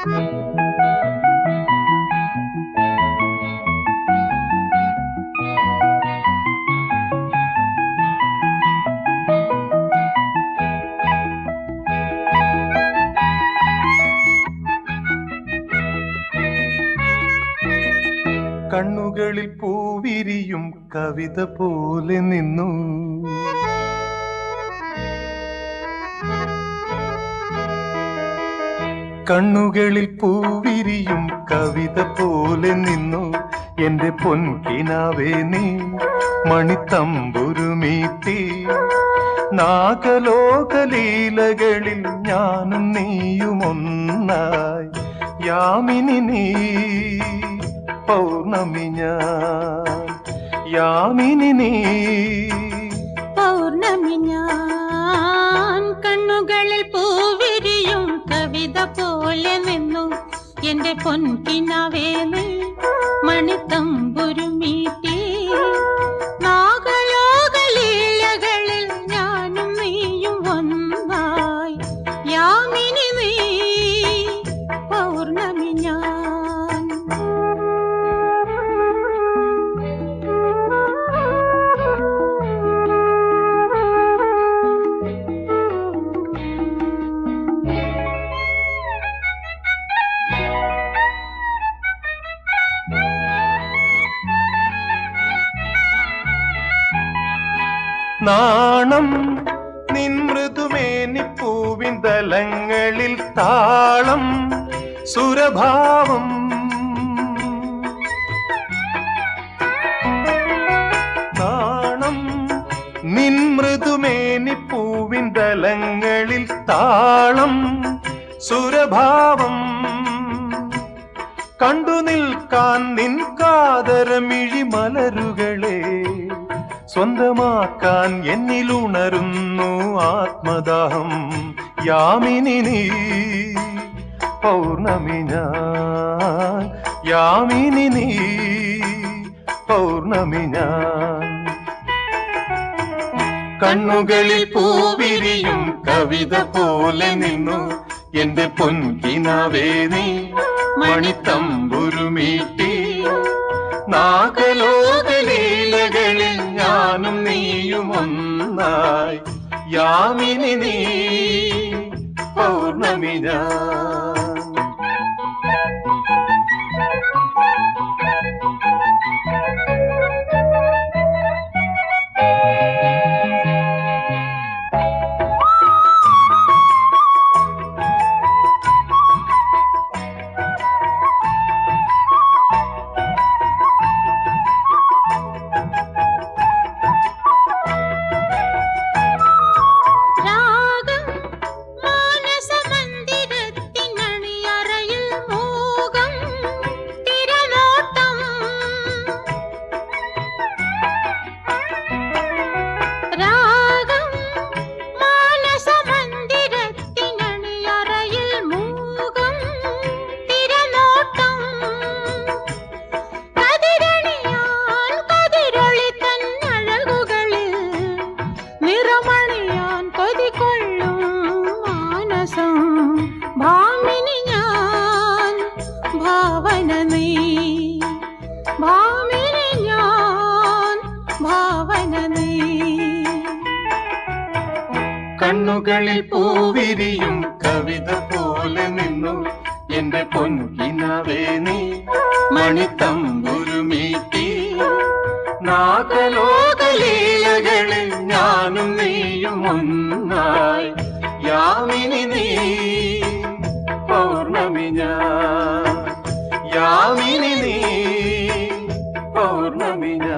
കണ്ണുകളിൽ പൂവിരിയും കവിത പോലെ നിന്നു. കണ്ണുകളിൽ പൂവിരിയും കവിത പോലെ നിന്നു. എന്റെ പൊൻകിനാവേ നീ മണിത്തമ്പുരുമീത്തി നാഗലോകലീലകളിൽ ഞാനും നീയുമൊന്നായി. യാമിനി നീ പൗർണമി ഞാൻ. യാമിനി നീ പൗർണമി ഞാൻ. കണ്ണുകളിൽ പൂവിരിയും കവിത നിന്നു എന്റെ പൊൻകിനാവേ നീ മണിത്തമ്പുരുമീട്ടി നാഗലോകലീലകളിൽ ഞാനും നീയും ഒന്നായി. യാമിനി നീ പൗർണമി ഞാൻ നാണം. നിൻ പൂവിൻ തലങ്ങളിൽ താളം. സുരഭാവം. നാണം. നിൻ പൂവിൻ തലങ്ങളിൽ താളം. സുരഭാവം. കണ്ടു നിൽക്കാൻ നിൻ കാതരമിഴി മലരുകളെ സ്വന്തമാക്കാൻ എന്നിലുണരുന്നു ആത്മദാഹം. യാമിനി നീ പൗർണമി യാമിനി നീ പൗർണമി ഞാൻ. കണ്ണുകളിൽ പൂവിരിയും കവിത പോലെ നിന്നു. എന്റെ പൊൻകിനാവേ നീ മണിത്തമ്പുരുമീട്ടി നാഗലോകലീലകളിൽ ഞാനും നീയും ഒന്നായി. യാമിനി നീ പൗർണമി ഞാൻ കണ്ണുകളിൽ പൂവിരിയും കവിത പോലെ നിന്നു. എന്റെ പൊൻകിനാവേ നീ മണിത്തമ്പുരുമീട്ടി നാഗലോകലീലകളിൽ ഞാനും നീയും ഒന്നായി. യാമിനി നീ പൗർണമി ഞാ യാമിനി നീ പൗർണമി ഞാൻ.